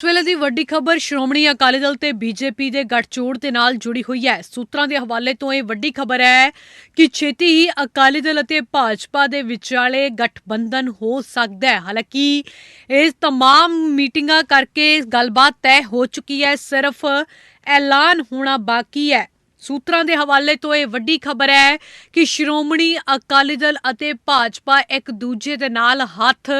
ਇਸ ਵੇਲੇ ਦੀ ਵੱਡੀ ਖਬਰ ਸ਼੍ਰੋਮਣੀ ਅਕਾਲੀ ਦਲ ਤੇ ਬੀਜੇਪੀ ਦੇ ਗੱਠਜੋੜ ਦੇ ਨਾਲ ਜੁੜੀ ਹੋਈ ਹੈ ਸੂਤਰਾਂ ਦੇ ਹਵਾਲੇ ਤੋਂ ਇਹ ਵੱਡੀ ਖਬਰ ਹੈ ਕਿ ਛੇਤੀ ਹੀ ਅਕਾਲੀ ਦਲ ਅਤੇ ਭਾਜਪਾ ਦੇ ਵਿਚਾਲੇ ਗਠਬੰਧਨ ਹੋ ਸਕਦਾ ਹੈ ਹਾਲਾਂਕਿ ਇਸ तमाम ਮੀਟਿੰਗਾਂ ਕਰਕੇ ਗੱਲਬਾਤ ਤੈਅ ਹੋ ਚੁੱਕੀ ਹੈ ਸਿਰਫ ਐਲਾਨ ਹੋਣਾ ਬਾਕੀ ਹੈ ਸੂਤਰਾਂ ਦੇ ਹਵਾਲੇ ਤੋਂ ਇਹ ਵੱਡੀ ਖਬਰ ਹੈ ਕਿ ਸ਼੍ਰੋਮਣੀ ਅਕਾਲੀ ਦਲ ਅਤੇ ਭਾਜਪਾ ਇੱਕ ਦੂਜੇ ਦੇ ਨਾਲ ਹੱਥ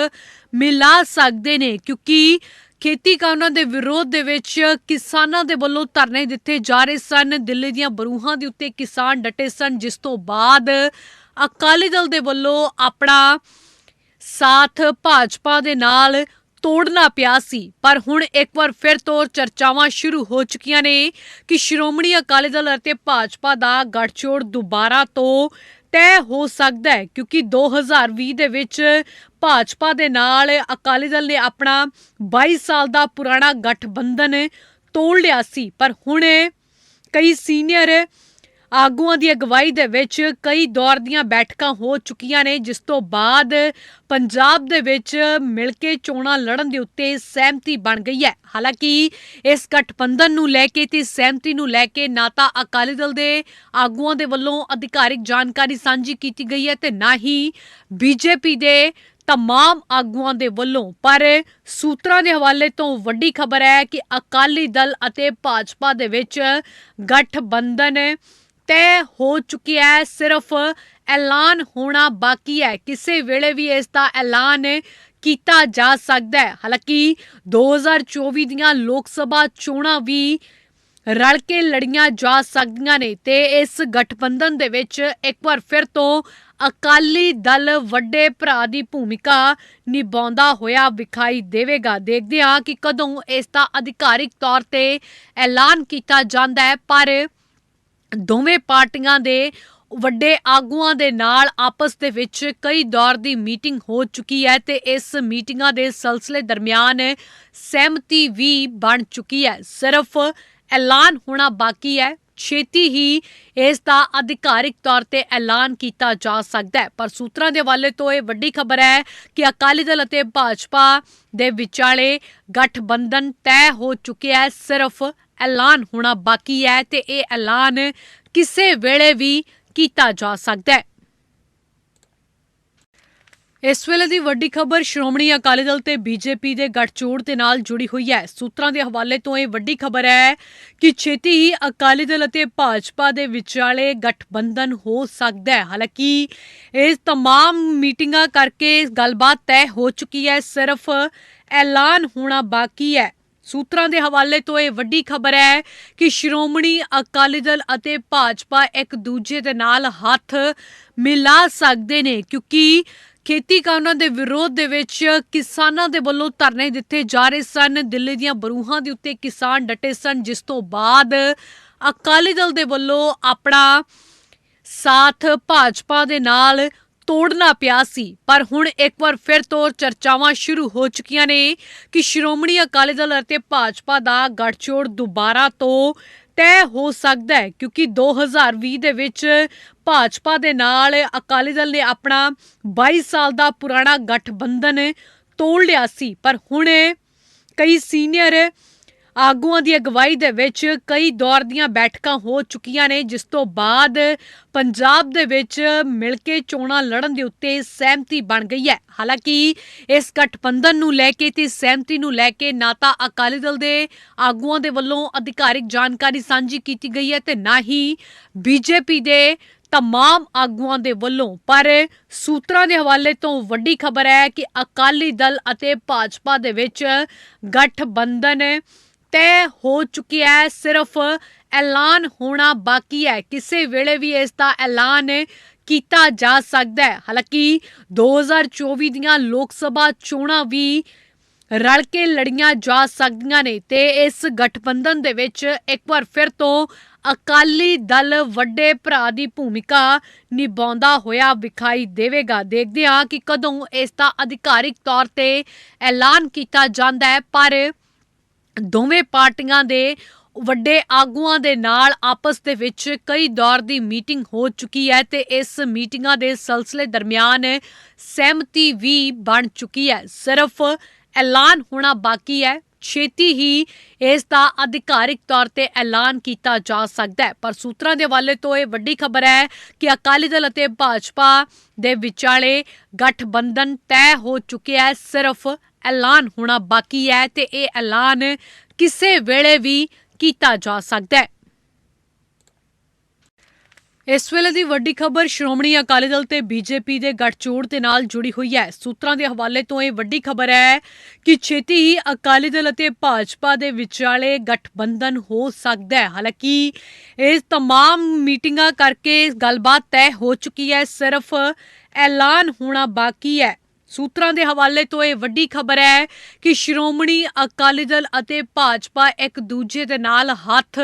ਮਿਲਾ ਸਕਦੇ ਨੇ ਕਿਉਂਕਿ ਖੇਤੀ ਕਾਨੂੰਨਾਂ ਦੇ ਵਿਰੋਧ ਦੇ ਵਿੱਚ ਕਿਸਾਨਾਂ ਦੇ ਵੱਲੋਂ ਧਰਨੇ ਦਿੱਤੇ ਜਾ ਰਹੇ ਸਨ। ਦਿੱਲੀ ਦੀਆਂ ਬਰੂਹਾਂ ਦੇ ਉੱਤੇ ਕਿਸਾਨ ਡਟੇ ਸਨ, ਜਿਸ ਤੋਂ ਬਾਅਦ ਅਕਾਲੀ ਦਲ ਦੇ ਵੱਲੋਂ ਆਪਣਾ ਸਾਥ ਭਾਜਪਾ ਦੇ ਨਾਲ ਤੋੜਨਾ ਪਿਆ ਸੀ। ਪਰ ਹੁਣ ਇੱਕ ਵਾਰ ਫਿਰ ਤੋਂ ਚਰਚਾਵਾਂ ਸ਼ੁਰੂ ਹੋ ਚੁੱਕੀਆਂ ਨੇ ਕਿ ਸ਼੍ਰੋਮਣੀ ਅਕਾਲੀ ਦਲ ਅਤੇ ਭਾਜਪਾ ਦਾ ਗੱਠਜੋੜ ਦੁਬਾਰਾ ਤੋਂ ਤੈਅ ਹੋ ਸਕਦਾ ਹੈ, ਕਿਉਂਕਿ 2020 ਦੇ ਵਿੱਚ ਭਾਜਪਾ ਦੇ ਨਾਲ ਅਕਾਲੀ ਦਲ ਨੇ ਆਪਣਾ 22 ਸਾਲ ਦਾ ਪੁਰਾਣਾ ਗਠਬੰਧਨ ਤੋੜ ਲਿਆ ਸੀ। ਪਰ ਹੁਣ ਕਈ ਸੀਨੀਅਰ ਆਗੂਆਂ ਦੀ ਅਗਵਾਈ ਦੇ ਵਿੱਚ ਕਈ ਦੌਰ ਦੀਆਂ ਬੈਠਕਾਂ ਹੋ ਚੁੱਕੀਆਂ ਨੇ, ਜਿਸ ਤੋਂ ਬਾਅਦ ਪੰਜਾਬ ਦੇ ਵਿੱਚ ਮਿਲ ਕੇ ਚੋਣਾਂ ਲੜਨ ਦੇ ਉੱਤੇ ਸਹਿਮਤੀ ਬਣ ਗਈ ਹੈ। ਹਾਲਾਂਕਿ ਇਸ ਗਠਬੰਧਨ ਨੂੰ ਲੈ ਕੇ ਤੇ ਸਹਿਮਤੀ ਨੂੰ ਲੈ ਕੇ ਨਾ ਤਾਂ ਅਕਾਲੀ ਦਲ ਦੇ ਆਗੂਆਂ ਦੇ ਵੱਲੋਂ ਅਧਿਕਾਰਿਕ ਜਾਣਕਾਰੀ ਸਾਂਝੀ ਕੀਤੀ ਗਈ ਹੈ ਤੇ ਨਾ ਹੀ ਬੀਜੇਪੀ ਦੇ ਤਮਾਮ ਆਗੂਆਂ ਦੇ ਵੱਲੋਂ ਪਰ ਸੂਤਰਾਂ ਦੇ ਹਵਾਲੇ ਤੋਂ ਵੱਡੀ ਖਬਰ ਹੈ ਕਿ ਅਕਾਲੀ ਦਲ ਅਤੇ ਭਾਜਪਾ ਦੇ ਵਿੱਚ ਗਠਬੰਧਨ ਤੈਅ ਹੋ ਚੁੱਕਿਆ ਹੈ ਸਿਰਫ ਐਲਾਨ ਹੋਣਾ ਬਾਕੀ ਹੈ ਕਿਸੇ ਵੇਲੇ ਵੀ ਇਸ ਦਾ ਐਲਾਨ ਕੀਤਾ ਜਾ ਸਕਦਾ ਹੈ ਹਾਲਾਂਕਿ 2024 ਦੀਆਂ ਲੋਕ ਸਭਾ ਚੋਣਾਂ ਵੀ ਰਲ ਕੇ ਲੜੀਆਂ ਜਾ ਸਕਦੀਆਂ ਨੇ ਤੇ ਇਸ ਗਠਬੰਧਨ ਦੇ ਵਿੱਚ ਇੱਕ ਵਾਰ ਫਿਰ ਤੋਂ ਅਕਾਲੀ ਦਲ ਵੱਡੇ ਭਰਾ ਦੀ ਭੂਮਿਕਾ ਨਿਭਾਉਂਦਾ ਹੋਇਆ ਵਿਖਾਈ ਦੇਵੇਗਾ। ਦੇਖਦੇ ਹਾਂ ਕਿ ਕਦੋਂ ਇਸ ਦਾ ਅਧਿਕਾਰਿਕ ਤੌਰ ਤੇ ਐਲਾਨ ਕੀਤਾ ਜਾਂਦਾ ਹੈ, ਪਰ ਦੋਵੇਂ ਪਾਰਟੀਆਂ ਦੇ ਵੱਡੇ ਆਗੂਆਂ ਦੇ ਨਾਲ ਆਪਸ ਦੇ ਵਿੱਚ ਕਈ ਦੌਰ ਦੀ ਮੀਟਿੰਗ ਹੋ ਚੁੱਕੀ ਹੈ ਤੇ ਇਸ ਮੀਟਿੰਗਾਂ ਦੇ ਸਿਲਸਿਲੇ ਦਰਮਿਆਨ ਸਹਿਮਤੀ ਵੀ ਬਣ ਚੁੱਕੀ ਹੈ। ਸਿਰਫ ਐਲਾਨ ਹੋਣਾ ਬਾਕੀ ਹੈ। ਛੇਤੀ ਹੀ ਇਸ ਦਾ ਅਧਿਕਾਰਿਕ ਤੌਰ ਤੇ ਐਲਾਨ ਕੀਤਾ ਜਾ ਸਕਦਾ ਹੈ। ਪਰ ਸੂਤਰਾਂ ਦੇ ਹਵਾਲੇ ਤੋਂ ਇਹ ਵੱਡੀ ਖਬਰ ਹੈ ਕਿ ਅਕਾਲੀ ਦਲ ਅਤੇ ਭਾਜਪਾ ਦੇ ਵਿਚਾਲੇ ਗਠਬੰਧਨ ਤੈਅ ਹੋ ਚੁੱਕਿਆ ਹੈ। ਸਿਰਫ ਐਲਾਨ ਹੋਣਾ ਬਾਕੀ ਹੈ ਤੇ ਇਹ ਐਲਾਨ ਕਿਸੇ ਵੇਲੇ ਵੀ ਕੀਤਾ ਜਾ ਸਕਦਾ ਹੈ। ਇਸ ਵੇਲੇ ਦੀ ਵੱਡੀ ਖਬਰ ਸ਼੍ਰੋਮਣੀ ਅਕਾਲੀ ਦਲ ਤੇ ਬੀਜੇਪੀ ਦੇ ਗੱਠਜੋੜ ਦੇ ਨਾਲ ਜੁੜੀ ਹੋਈ ਹੈ ਸੂਤਰਾਂ ਦੇ ਹਵਾਲੇ ਤੋਂ ਇਹ ਵੱਡੀ ਖਬਰ ਹੈ ਕਿ ਛੇਤੀ ਹੀ ਅਕਾਲੀ ਦਲ ਅਤੇ ਭਾਜਪਾ ਦੇ ਵਿਚਾਲੇ ਗਠਬੰਧਨ ਹੋ ਸਕਦਾ ਹੈ ਹਾਲਾਂਕਿ ਇਸ तमाम ਮੀਟਿੰਗਾਂ ਕਰਕੇ ਗੱਲਬਾਤ ਤੈਅ ਹੋ ਚੁੱਕੀ ਹੈ ਸਿਰਫ ਐਲਾਨ ਹੋਣਾ ਬਾਕੀ ਹੈ ਸੂਤਰਾਂ ਦੇ ਹਵਾਲੇ ਤੋਂ ਇਹ ਵੱਡੀ ਖਬਰ ਹੈ ਕਿ ਸ਼੍ਰੋਮਣੀ ਅਕਾਲੀ ਦਲ ਅਤੇ ਭਾਜਪਾ ਇੱਕ ਦੂਜੇ ਦੇ ਨਾਲ ਹੱਥ ਮਿਲਾ ਸਕਦੇ ਨੇ ਕਿਉਂਕਿ ਖੇਤੀ ਕਾਨੂੰਨਾਂ ਦੇ ਵਿਰੋਧ ਦੇ ਵਿੱਚ ਕਿਸਾਨਾਂ ਦੇ ਵੱਲੋਂ ਧਰਨੇ ਦਿੱਤੇ ਜਾ ਰਹੇ ਸਨ। ਦਿੱਲੀ ਦੀਆਂ ਬਰੂਹਾਂ ਦੇ ਉੱਤੇ ਕਿਸਾਨ ਡਟੇ ਸਨ, ਜਿਸ ਤੋਂ ਬਾਅਦ ਅਕਾਲੀ ਦਲ ਦੇ ਵੱਲੋਂ ਆਪਣਾ ਸਾਥ ਭਾਜਪਾ ਦੇ ਨਾਲ ਤੋੜਨਾ ਪਿਆ ਸੀ। ਪਰ ਹੁਣ ਇੱਕ ਵਾਰ ਫਿਰ ਤੋਂ ਚਰਚਾਵਾਂ ਸ਼ੁਰੂ ਹੋ ਚੁੱਕੀਆਂ ਨੇ ਕਿ ਸ਼੍ਰੋਮਣੀ ਅਕਾਲੀ ਦਲ ਅਤੇ ਭਾਜਪਾ ਦਾ ਗੱਠਜੋੜ ਦੁਬਾਰਾ ਤੋਂ ਤੈਅ ਹੋ ਸਕਦਾ ਹੈ, ਕਿਉਂਕਿ 2020 ਦੇ ਵਿੱਚ ਭਾਜਪਾ ਦੇ ਨਾਲ ਅਕਾਲੀ ਦਲ ਨੇ ਆਪਣਾ 22 ਸਾਲ ਦਾ ਪੁਰਾਣਾ ਗਠਬੰਧਨ ਤੋੜ ਲਿਆ ਸੀ। ਪਰ ਹੁਣ ਕਈ ਸੀਨੀਅਰ ਆਗੂਆਂ ਦੀ ਅਗਵਾਈ ਦੇ ਵਿੱਚ ਕਈ ਦੌਰ ਦੀਆਂ ਬੈਠਕਾਂ ਹੋ ਚੁੱਕੀਆਂ ਨੇ, ਜਿਸ ਤੋਂ ਬਾਅਦ ਪੰਜਾਬ ਦੇ ਵਿੱਚ ਮਿਲ ਕੇ ਚੋਣਾਂ ਲੜਨ ਦੇ ਉੱਤੇ ਸਹਿਮਤੀ ਬਣ ਗਈ ਹੈ। ਹਾਲਾਂਕਿ ਇਸ ਗਠਬੰਧਨ ਨੂੰ ਲੈ ਕੇ ਤੇ ਸਹਿਮਤੀ ਨੂੰ ਲੈ ਕੇ ਨਾ ਤਾਂ ਅਕਾਲੀ ਦਲ ਦੇ ਆਗੂਆਂ ਦੇ ਵੱਲੋਂ ਅਧਿਕਾਰਿਕ ਜਾਣਕਾਰੀ ਸਾਂਝੀ ਕੀਤੀ ਗਈ ਹੈ ਤੇ ਨਾ ਹੀ ਬੀਜੇਪੀ ਦੇ ਤਮਾਮ ਆਗੂਆਂ ਦੇ ਵੱਲੋਂ ਪਰ ਸੂਤਰਾਂ ਦੇ ਹਵਾਲੇ ਤੋਂ ਵੱਡੀ ਖਬਰ ਹੈ ਕਿ ਅਕਾਲੀ ਦਲ ਅਤੇ ਭਾਜਪਾ ਦੇ ਵਿੱਚ ਗਠਬੰਧਨ ਤੈਅ ਹੋ ਚੁੱਕਿਆ ਹੈ ਸਿਰਫ ਐਲਾਨ ਹੋਣਾ ਬਾਕੀ ਹੈ ਕਿਸੇ ਵੇਲੇ ਵੀ ਇਸ ਦਾ ਐਲਾਨ ਕੀਤਾ ਜਾ ਸਕਦਾ ਹੈ ਹਾਲਾਂਕਿ 2024 ਦੀਆਂ ਲੋਕ ਸਭਾ ਚੋਣਾਂ ਵੀ ਰਲ ਕੇ ਲੜੀਆਂ ਜਾ ਸਕਦੀਆਂ ਨੇ ਤੇ ਇਸ ਗਠਬੰਧਨ ਦੇ ਵਿੱਚ ਇੱਕ ਵਾਰ ਫਿਰ ਤੋਂ ਅਕਾਲੀ ਦਲ ਵੱਡੇ ਭਰਾ ਦੀ ਭੂਮਿਕਾ ਨਿਭਾਉਂਦਾ ਹੋਇਆ ਵਿਖਾਈ ਦੇਵੇਗਾ। ਦੇਖਦੇ ਹਾਂ ਕਿ ਕਦੋਂ ਇਸ ਦਾ ਅਧਿਕਾਰਿਕ ਤੌਰ ਤੇ ਐਲਾਨ ਕੀਤਾ ਜਾਂਦਾ ਹੈ, ਪਰ ਦੋਵੇਂ ਪਾਰਟੀਆਂ ਦੇ ਵੱਡੇ ਆਗੂਆਂ ਦੇ ਨਾਲ ਆਪਸ ਦੇ ਵਿੱਚ ਕਈ ਦੌਰ ਦੀ ਮੀਟਿੰਗ ਹੋ ਚੁੱਕੀ ਹੈ ਤੇ ਇਸ ਮੀਟਿੰਗਾਂ ਦੇ ਸਿਲਸਿਲੇ ਦਰਮਿਆਨ ਸਹਿਮਤੀ ਵੀ ਬਣ ਚੁੱਕੀ ਹੈ। ਸਿਰਫ ਐਲਾਨ ਹੋਣਾ ਬਾਕੀ ਹੈ। ਛੇਤੀ ਹੀ ਇਸ ਦਾ ਅਧਿਕਾਰਿਕ ਤੌਰ ਤੇ ਐਲਾਨ ਕੀਤਾ ਜਾ ਸਕਦਾ ਹੈ। ਪਰ ਸੂਤਰਾਂ ਦੇ ਹਵਾਲੇ ਤੋਂ ਇਹ ਵੱਡੀ ਖਬਰ ਹੈ ਕਿ ਅਕਾਲੀ ਦਲ ਅਤੇ ਭਾਜਪਾ ਦੇ ਵਿਚਾਲੇ ਗਠਬੰਧਨ ਤੈਅ ਹੋ ਚੁੱਕਿਆ ਹੈ। ਸਿਰਫ ਐਲਾਨ ਹੋਣਾ ਬਾਕੀ ਹੈ ਤੇ ਇਹ ਐਲਾਨ ਕਿਸੇ ਵੇਲੇ ਵੀ ਕੀਤਾ ਜਾ ਸਕਦਾ ਹੈ। ਇਸ ਵੇਲੇ ਦੀ ਵੱਡੀ ਖਬਰ ਸ਼੍ਰੋਮਣੀ ਅਕਾਲੀ ਦਲ ਤੇ ਬੀਜੇਪੀ ਦੇ ਗੱਠਜੋੜ ਦੇ ਨਾਲ ਜੁੜੀ ਹੋਈ ਹੈ ਸੂਤਰਾਂ ਦੇ ਹਵਾਲੇ ਤੋਂ ਇਹ ਵੱਡੀ ਖਬਰ ਹੈ ਕਿ ਛੇਤੀ ਹੀ ਅਕਾਲੀ ਦਲ ਅਤੇ ਭਾਜਪਾ ਦੇ ਵਿਚਾਲੇ ਗਠਬੰਧਨ ਹੋ ਸਕਦਾ ਹੈ ਹਾਲਾਂਕਿ ਇਸ तमाम ਮੀਟਿੰਗਾਂ ਕਰਕੇ ਗੱਲਬਾਤ ਤੈਅ ਹੋ ਚੁੱਕੀ ਹੈ ਸਿਰਫ ਐਲਾਨ ਹੋਣਾ ਬਾਕੀ ਹੈ ਸੂਤਰਾਂ ਦੇ ਹਵਾਲੇ ਤੋਂ ਇਹ ਵੱਡੀ ਖਬਰ ਹੈ ਕਿ ਸ਼੍ਰੋਮਣੀ ਅਕਾਲੀ ਦਲ ਅਤੇ ਭਾਜਪਾ ਇੱਕ ਦੂਜੇ ਦੇ ਨਾਲ ਹੱਥ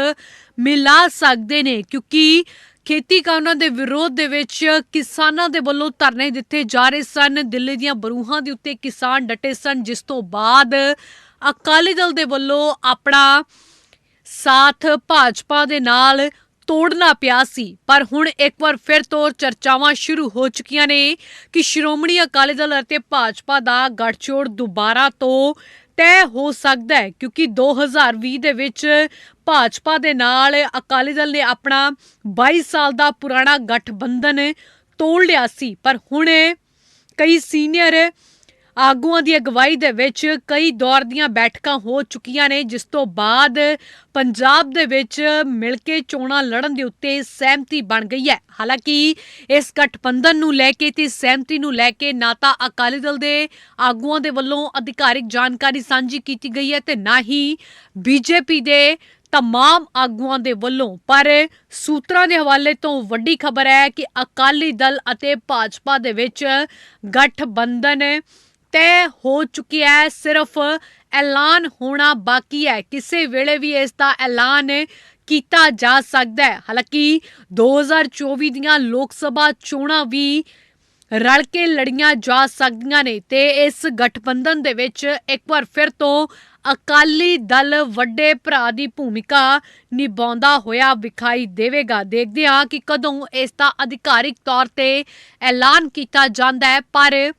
ਮਿਲਾ ਸਕਦੇ ਨੇ ਕਿਉਂਕਿ ਖੇਤੀ ਕਾਨੂੰਨਾਂ ਦੇ ਵਿਰੋਧ ਦੇ ਵਿੱਚ ਕਿਸਾਨਾਂ ਦੇ ਵੱਲੋਂ ਧਰਨੇ ਦਿੱਤੇ ਜਾ ਰਹੇ ਸਨ। ਦਿੱਲੀ ਦੀਆਂ ਬਰੂਹਾਂ ਦੇ ਉੱਤੇ ਕਿਸਾਨ ਡਟੇ ਸਨ, ਜਿਸ ਤੋਂ ਬਾਅਦ ਅਕਾਲੀ ਦਲ ਦੇ ਵੱਲੋਂ ਆਪਣਾ ਸਾਥ ਭਾਜਪਾ ਦੇ ਨਾਲ ਤੋੜਨਾ ਪਿਆ ਸੀ। ਪਰ ਹੁਣ ਇੱਕ ਵਾਰ ਫਿਰ ਤੋਂ ਚਰਚਾਵਾਂ ਸ਼ੁਰੂ ਹੋ ਚੁੱਕੀਆਂ ਨੇ ਕਿ ਸ਼੍ਰੋਮਣੀ ਅਕਾਲੀ ਦਲ ਅਤੇ ਭਾਜਪਾ ਦਾ ਗੱਠਜੋੜ ਦੁਬਾਰਾ ਤੋਂ ਤੈਅ ਹੋ ਸਕਦਾ ਹੈ ਕਿਉਂਕਿ 2020 ਦੇ ਵਿੱਚ ਭਾਜਪਾ ਦੇ ਨਾਲ ਅਕਾਲੀ ਦਲ ਨੇ ਆਪਣਾ 22 ਸਾਲ ਦਾ ਪੁਰਾਣਾ ਗਠਬੰਧਨ ਤੋੜ ਲਿਆ ਸੀ। ਪਰ ਹੁਣ ਕਈ ਸੀਨੀਅਰ ਆਗੂਆਂ ਦੀ ਅਗਵਾਈ ਦੇ ਵਿੱਚ ਕਈ ਦੌਰ ਦੀਆਂ ਬੈਠਕਾਂ ਹੋ ਚੁੱਕੀਆਂ ਨੇ, ਜਿਸ ਤੋਂ ਬਾਅਦ ਪੰਜਾਬ ਦੇ ਵਿੱਚ ਮਿਲ ਕੇ ਚੋਣਾਂ ਲੜਨ ਦੇ ਉੱਤੇ ਸਹਿਮਤੀ ਬਣ ਗਈ ਹੈ। ਹਾਲਾਂਕਿ ਇਸ ਗਠਬੰਧਨ ਨੂੰ ਲੈ ਕੇ ਤੇ ਸਹਿਮਤੀ ਨੂੰ ਲੈ ਕੇ ਨਾ ਤਾਂ ਅਕਾਲੀ ਦਲ ਦੇ ਆਗੂਆਂ ਦੇ ਵੱਲੋਂ ਅਧਿਕਾਰਿਕ ਜਾਣਕਾਰੀ ਸਾਂਝੀ ਕੀਤੀ ਗਈ ਹੈ ਤੇ ਨਾ ਹੀ ਬੀਜੇਪੀ ਦੇ ਤਮਾਮ ਆਗੂਆਂ ਦੇ ਵੱਲੋਂ। ਪਰ ਸੂਤਰਾਂ ਦੇ ਹਵਾਲੇ ਤੋਂ ਵੱਡੀ ਖਬਰ ਹੈ ਕਿ ਅਕਾਲੀ ਦਲ ਅਤੇ ਭਾਜਪਾ ਦੇ ਵਿੱਚ ਗਠਬੰਧਨ ਤੈਅ ਹੋ ਚੁੱਕਿਆ ਹੈ, ਸਿਰਫ ਐਲਾਨ ਹੋਣਾ ਬਾਕੀ ਹੈ। ਕਿਸੇ ਵੇਲੇ ਵੀ ਇਸ ਦਾ ਐਲਾਨ ਕੀਤਾ ਜਾ ਸਕਦਾ ਹੈ। ਹਾਲਾਂਕਿ 2024 ਦੀਆਂ ਲੋਕ ਸਭਾ ਚੋਣਾਂ ਵੀ ਰਲ ਕੇ ਲੜੀਆਂ ਜਾ ਸਕਦੀਆਂ ਨੇ ਤੇ ਇਸ ਗਠਬੰਧਨ ਦੇ ਵਿੱਚ ਇੱਕ ਵਾਰ ਫਿਰ ਤੋਂ ਅਕਾਲੀ ਦਲ ਵੱਡੇ ਭਰਾ ਦੀ ਭੂਮਿਕਾ ਨਿਭਾਉਂਦਾ ਹੋਇਆ ਵਿਖਾਈ ਦੇਵੇਗਾ। ਦੇਖਦੇ ਹਾਂ ਕਿ ਕਦੋਂ ਇਸ ਦਾ ਅਧਿਕਾਰਿਕ ਤੌਰ ਤੇ ਐਲਾਨ ਕੀਤਾ ਜਾਂਦਾ ਹੈ, ਪਰ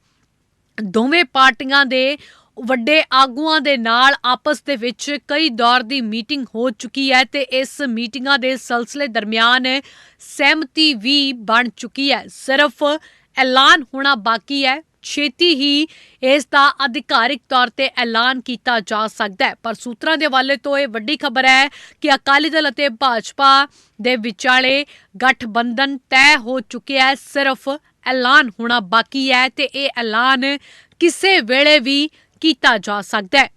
ਦੋਵੇਂ ਪਾਰਟੀਆਂ ਦੇ ਵੱਡੇ ਆਗੂਆਂ ਦੇ ਨਾਲ ਆਪਸ ਦੇ ਵਿੱਚ ਕਈ ਦੌਰ ਦੀ ਮੀਟਿੰਗ ਹੋ ਚੁੱਕੀ ਹੈ ਤੇ ਇਸ ਮੀਟਿੰਗਾਂ ਦੇ ਸਿਲਸਿਲੇ ਦਰਮਿਆਨ ਸਹਿਮਤੀ ਵੀ ਬਣ ਚੁੱਕੀ ਹੈ। ਸਿਰਫ ਐਲਾਨ ਹੋਣਾ ਬਾਕੀ ਹੈ। ਛੇਤੀ ਹੀ ਇਸ ਦਾ ਅਧਿਕਾਰਿਕ ਤੌਰ ਤੇ ਐਲਾਨ ਕੀਤਾ ਜਾ ਸਕਦਾ ਹੈ। ਪਰ ਸੂਤਰਾਂ ਦੇ ਹਵਾਲੇ ਤੋਂ ਇਹ ਵੱਡੀ ਖਬਰ ਹੈ ਕਿ ਅਕਾਲੀ ਦਲ ਅਤੇ ਭਾਜਪਾ ਦੇ ਵਿਚਾਲੇ ਗਠਬੰਧਨ ਤੈਅ ਹੋ ਚੁੱਕਿਆ ਹੈ। ਸਿਰਫ ਐਲਾਨ ਹੋਣਾ ਬਾਕੀ ਹੈ ਤੇ ਇਹ ਐਲਾਨ ਕਿਸੇ ਵੇਲੇ ਵੀ ਕੀਤਾ ਜਾ ਸਕਦਾ ਹੈ।